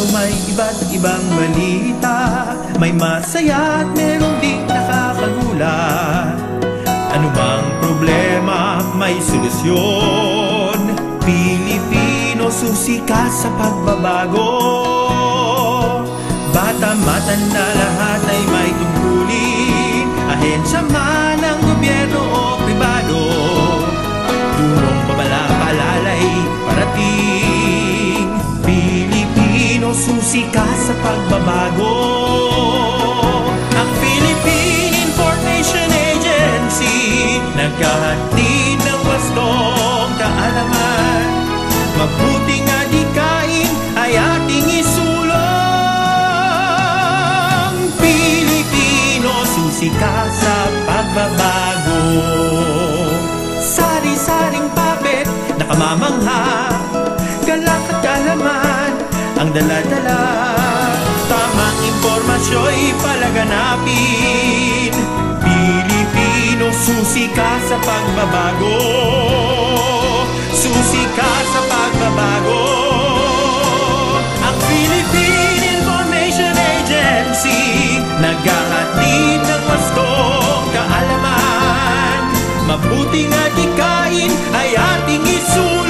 araw may iba't ibang balita. May masaya at meron ding nakakagulat. Ano bang problema, may solusyon. Pilipino susika sa pagbabago. Bata matanda lahat ay may tungkulin. Ahensya man Pilipino susika sa pagbabago. Ang Philippine Information Agency Nagkahatid ng wastong kaalaman. Mabuting adikain ay ating isulong. Pilipino susika sa pagbabago. Sari-saring papet nakamamangha ang daladala Tamang impormasyo'y palaganapin Pilipino, susi ka sa pagbabago. Susi ka sa pagbabago. Ang Philippine Information Agency Naghahatid ng wastong kaalaman. Mabuting atikain ay ating isulat